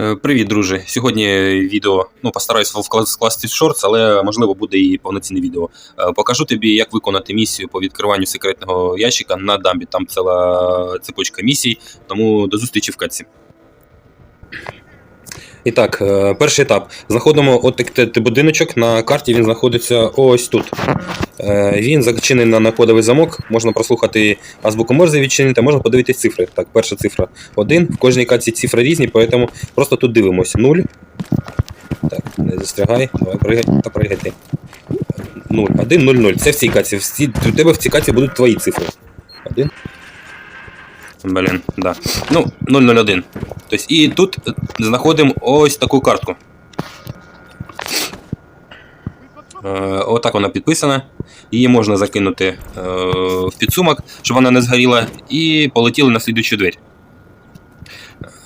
Е, Привіт, друже. Сьогодні відео ну, постараюсь вкла- скласти в шортс, але можливо буде і повноцінне відео. Е, Покажу тобі, як виконати місію по відкриванню секретного ящика на дамбі. Там ціла цепочка місій, тому до зустрічі в катці. І так, е, перший етап. Знаходимо от будиночок на карті. Він знаходиться ось тут. Е, Він зачинений на кодовий замок. Можна прослухати азбуку Морзе відчинити, можна подивитись цифри. Так, перша цифра 1. В кожній катці цифри різні, тому просто тут дивимося. 0. Так, не застрягай. Давай пригай та пригай ти. 0. 1, 0, 0. Це в цій каці. У тебе в цій каці будуть твої цифри. 1. Блін, да. Ну, 001. Тобто, і тут знаходимо ось таку картку. Е, отак вона підписана. Її можна закинути е, в підсумок, щоб вона не згоріла, і полетіли на слідуючу двері.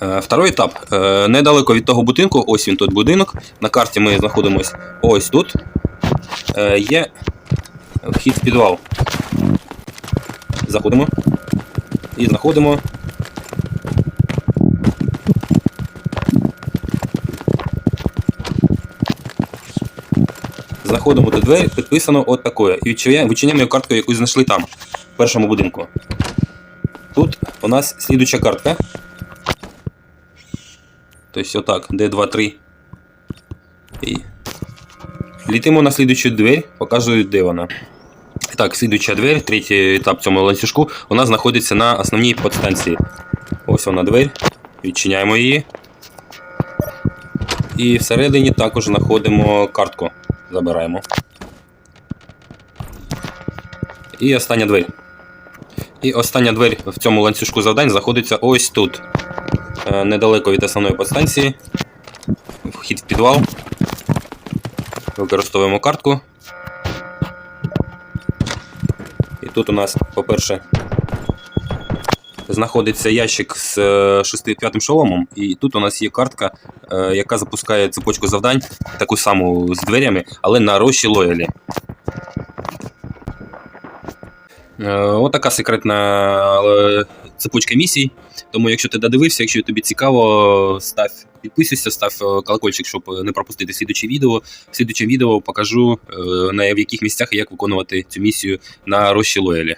Е, Второй етап. Недалеко від того будинку, ось він тут будинок. На карті ми знаходимося ось тут. Є вхід в підвал. Заходимо. І знаходимо. Заходимо до двері, підписано от такое. І відчиняємо картку, яку знайшли там, в першому будинку. Тут у нас слідуча картка. Тобто отак, Д 2 3. І літимо на слідучу двері, показую, де вона. Так, слідуча двері, третій етап цьому ланцюжку, нас знаходиться на основній подстанції. Ось вона двері. Відчиняємо її. І всередині також знаходимо картку. Забираємо. І остання двері. І остання двері в цьому ланцюжку завдань знаходиться ось тут. Е, Недалеко від основної подстанції. Вхід в підвал. Використовуємо картку. І тут у нас, по-перше, знаходиться ящик з 6-5 шоломом, і тут у нас є картка, е, яка запускає цепочку завдань, таку саму з дверями, але на рощі лоялі. Е, Отака секретна е, цепочка місій. Тому, якщо ти додивився, якщо тобі цікаво, став підписуйся, став е, колокольчик, щоб не пропустити слідуче відео. В слідучому відео покажу, е, на в яких місцях і як виконувати цю місію на рощі лоялі.